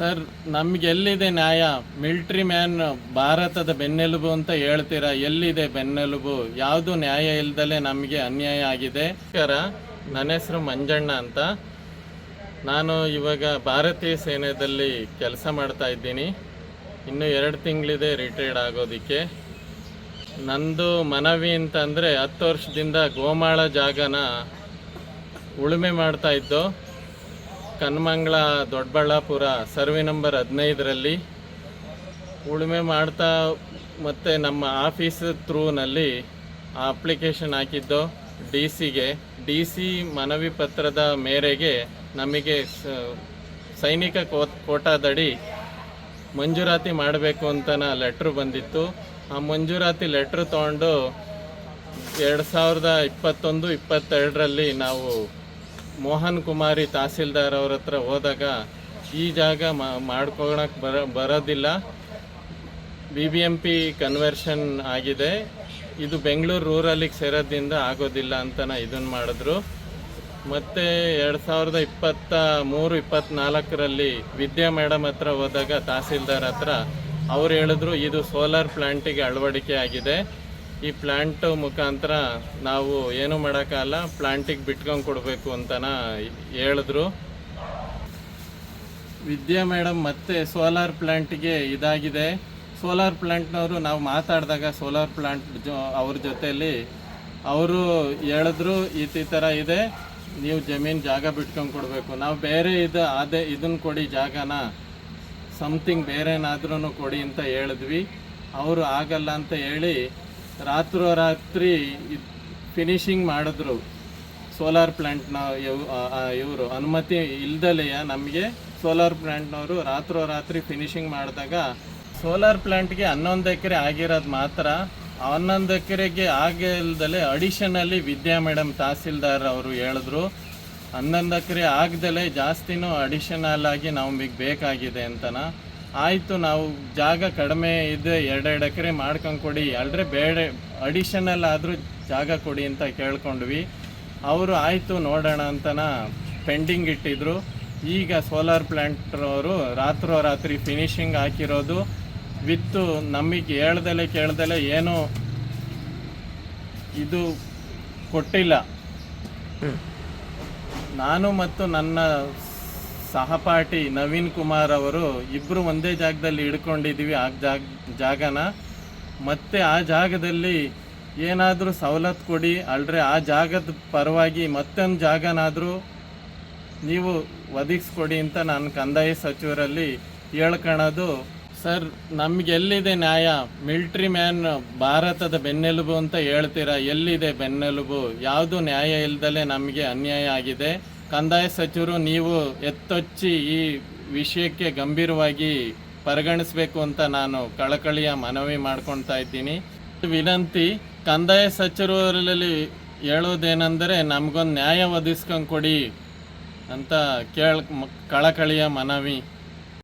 Sir, ನಮ್ಗೆ ಎಲ್ಲಿದೆ ನ್ಯಾಯ? ಮಿಲ್ಟ್ರಿ ಮ್ಯಾನ್ ಭಾರತದ ಬೆನ್ನೆಲುಬು ಅಂತ ಹೇಳ್ತೀರಾ? ಎಲ್ಲಿದೆ ಬೆನ್ನೆಲುಬು? ಯಾವುದು ನ್ಯಾಯ ಇಲ್ದಲೆ ನಮಗೆ ಅನ್ಯಾಯ ಆಗಿದೆ? ಸರ ನನ್ನ ಹೆಸರು ಮಂಜಣ್ಣ ಅಂತ. ನಾನು ಇವಾಗ ಭಾರತೀಯ ಸೇನೆಯಲ್ಲಿ ಕೆಲಸ ಮಾಡ್ತಾ ಇದ್ದೀನಿ. ಇನ್ನು ಎರಡು ತಿಂಗಳಿದೆ ರಿಟೈರ್ಡ್ ಆಗೋದಕ್ಕೆ. ನಂದು ಮನವಿ ಅಂತಂದರೆ ಹತ್ತು ವರ್ಷದಿಂದ ಗೋಮಾಳ ಜಾಗನ ಉಳುಮೆ ಮಾಡ್ತಾ ಇದ್ದು ಕನ್ಮಂಗ್ಲ, ದೊಡ್ಡಬಳ್ಳಾಪುರ, ಸರ್ವೆ ನಂಬರ್ ಹದಿನೈದರಲ್ಲಿ ಉಳುಮೆ ಮಾಡ್ತಾ ಮತ್ತು ನಮ್ಮ ಆಫೀಸ್ ಥ್ರೂನಲ್ಲಿ ಅಪ್ಲಿಕೇಶನ್ ಹಾಕಿದ್ದು ಡಿ ಸಿಗೆ ಡಿ ಸಿ ಮನವಿ ಪತ್ರದ ಮೇರೆಗೆ ನಮಗೆ ಸೈನಿಕ ಕೋ ಕೋಟಾದಡಿ ಮಂಜೂರಾತಿ ಮಾಡಬೇಕು ಅಂತನ ಲೆಟ್ರ್ ಬಂದಿತ್ತು. ಆ ಮಂಜೂರಾತಿ ಲೆಟ್ರ್ ತೊಗೊಂಡು ಎರಡು ಸಾವಿರದ ಇಪ್ಪತ್ತೊಂದು, ಇಪ್ಪತ್ತೆರಡರಲ್ಲಿ ನಾವು ಮೋಹನ್ ಕುಮಾರಿ ತಹಸೀಲ್ದಾರ್ ಅವ್ರ ಹತ್ರ ಹೋದಾಗ ಈ ಜಾಗ ಮಾಡ್ಕೊಳಕ್ಕೆ ಬರ, ಬರೋದಿಲ್ಲ. B B M P conversion ಆಗಿದೆ. ಇದು ಬೆಂಗಳೂರು ರೂರಲ್ಲಿಗೆ ಸೇರೋದ್ರಿಂದ ಆಗೋದಿಲ್ಲ ಅಂತನ ಇದನ್ನು ಮಾಡಿದ್ರು. ಮತ್ತು ಎರಡು ಸಾವಿರದ ಇಪ್ಪತ್ತ ಮೂರು ಇಪ್ಪತ್ತ್ನಾಲ್ಕರಲ್ಲಿ ವಿದ್ಯಾ ಮೇಡಮ್ ಹತ್ರ ಹೋದಾಗ ತಹಸೀಲ್ದಾರ್ ಹತ್ರ ಅವ್ರು ಹೇಳಿದ್ರು, ಇದು ಸೋಲಾರ್ ಪ್ಲ್ಯಾಂಟಿಗೆ ಅಳವಡಿಕೆ ಆಗಿದೆ. ಈ ಪ್ಲಾಂಟ್ ಮುಖಾಂತರ ನಾವು ಏನು ಮಾಡೋಕ್ಕಲ್ಲ ಪ್ಲ್ಯಾಂಟಿಗೆ ಬಿಟ್ಕೊಂಡು ಕೊಡಬೇಕು ಅಂತನ ಹೇಳಿದ್ರು. ವಿದ್ಯಾ ಮೇಡಮ್ ಮತ್ತೆ ಸೋಲಾರ್ ಪ್ಲ್ಯಾಂಟಿಗೆ ಇದಾಗಿದೆ. ಸೋಲಾರ್ ಪ್ಲ್ಯಾಂಟ್ನವರು ನಾವು ಮಾತಾಡಿದಾಗ ಸೋಲಾರ್ ಪ್ಲ್ಯಾಂಟ್ ಜೊ, ಅವ್ರ ಜೊತೆಯಲ್ಲಿ ಅವರು ಹೇಳಿದ್ರು ಈ ಥರ ಇದೆ, ನೀವು ಜಮೀನು ಜಾಗ ಬಿಟ್ಕೊಂಡು ಕೊಡಬೇಕು. ನಾವು ಬೇರೆ ಇದು, ಅದೇ ಇದನ್ನು ಕೊಡಿ ಜಾಗನ ಸಮಥಿಂಗ್ ಬೇರೆನಾದ್ರೂ ಕೊಡಿ ಅಂತ ಹೇಳಿದ್ವಿ. ಅವರು ಆಗಲ್ಲ ಅಂತ ಹೇಳಿ ರಾತ್ರೋರಾತ್ರಿ ಫಿನಿಶಿಂಗ್ ಮಾಡಿದ್ರು ಸೋಲಾರ್ ಪ್ಲ್ಯಾಂಟ್ನ ಇವರು. ಅನುಮತಿ ಇಲ್ದಲೆಯ ನಮಗೆ ಸೋಲಾರ್ ಪ್ಲ್ಯಾಂಟ್ನವರು ರಾತ್ರೋರಾತ್ರಿ ಫಿನಿಶಿಂಗ್ ಮಾಡಿದಾಗ ಸೋಲಾರ್ ಪ್ಲ್ಯಾಂಟ್ಗೆ ಹನ್ನೊಂದು ಎಕರೆ ಆಗಿರೋದು ಮಾತ್ರ ಹನ್ನೊಂದು ಎಕರೆಗೆ ಆಗಿಲ್ದಲೆ ಅಡಿಷನಲ್ಲಿ ವಿದ್ಯಾ ಮೇಡಮ್ ತಹಸೀಲ್ದಾರ್ ಅವರು ಹೇಳಿದ್ರು, ಹನ್ನೊಂದು ಎಕರೆ ಆಗ್ದಲೆ ಜಾಸ್ತಿನೂ ಅಡಿಷನಲ್ ಆಗಿ ನಮಗೆ ಬೇಕಾಗಿದೆ ಅಂತನ. ಆಯಿತು ನಾವು ಜಾಗ ಕಡಿಮೆ ಇದೆ ಎರಡೆರಡು ಎಕರೆ ಮಾಡ್ಕೊಂಡು ಕೊಡಿ. ಅಲ್ದ್ರೆ ಬೇಡ ಅಡಿಷನಲ್ ಆದರೂ ಜಾಗ ಕೊಡಿ ಅಂತ ಕೇಳ್ಕೊಂಡ್ವಿ. ಅವರು ಆಯಿತು ನೋಡೋಣ ಅಂತನ ಪೆಂಡಿಂಗ್ ಇಟ್ಟಿದ್ರು. ಈಗ ಸೋಲಾರ್ ಪ್ಲ್ಯಾಂಟ್ರವರು ರಾತ್ರೋರಾತ್ರಿ ಫಿನಿಶಿಂಗ್ ಹಾಕಿರೋದು. ವಿತ್ತು ನಮಗೆ ಹೇಳ್ದಲೆ ಕೇಳ್ದಲೆ ಏನೂ ಇದು ಕೊಟ್ಟಿಲ್ಲ. ನಾನು ಮತ್ತು ನನ್ನ ಸಹಪಾಠಿ ನವೀನ್ ಕುಮಾರ್ ಅವರು ಇಬ್ಬರು ಒಂದೇ ಜಾಗದಲ್ಲಿ ಹಿಡ್ಕೊಂಡಿದ್ದೀವಿ ಆ ಜಾಗ, ಜಾಗನ. ಮತ್ತು ಆ ಜಾಗದಲ್ಲಿ ಏನಾದರೂ ಸವಲತ್ತು ಕೊಡಿ ಅಲ್ರೆ ಆ ಜಾಗದ ಪರವಾಗಿ ಮತ್ತೊಂದು ಜಾಗನಾದರೂ ನೀವು ಒದಗಿಸ್ಕೊಡಿ ಅಂತ ನಾನು ಕಂದಾಯ ಸಚಿವರಲ್ಲಿ ಹೇಳ್ಕೊಳೋದು ಸರ್, ನಮಗೆಲ್ಲಿದೆ ನ್ಯಾಯ? ಮಿಲ್ಟ್ರಿ ಮ್ಯಾನ್ ಭಾರತದ ಬೆನ್ನೆಲುಬು ಅಂತ ಹೇಳ್ತೀರಾ? ಎಲ್ಲಿದೆ ಬೆನ್ನೆಲುಬು? ಯಾವುದು ನ್ಯಾಯ ಇಲ್ಲದಲ್ಲೇ ನಮಗೆ ಅನ್ಯಾಯ ಆಗಿದೆ? ಕಂದಾಯ ಸಚಿವರು, ನೀವು ಎತ್ತೊಚ್ಚಿ ಈ ವಿಷಯಕ್ಕೆ ಗಂಭೀರವಾಗಿ ಪರಿಗಣಿಸಬೇಕು ಅಂತ ನಾನು ಕಳಕಳಿಯ ಮನವಿ ಮಾಡ್ಕೊಳ್ತಾ ಇದ್ದೀನಿ. ವಿನಂತಿ, ಕಂದಾಯ ಸಚಿವರಲ್ಲಿ ಹೇಳೋದೇನೆಂದರೆ, ನಮಗೊಂದು ನ್ಯಾಯ ಒದಗಿಸ್ಕೊಂಡು ಕೊಡಿ ಅಂತ ಕೇಳ ಕಳಕಳಿಯ ಮನವಿ.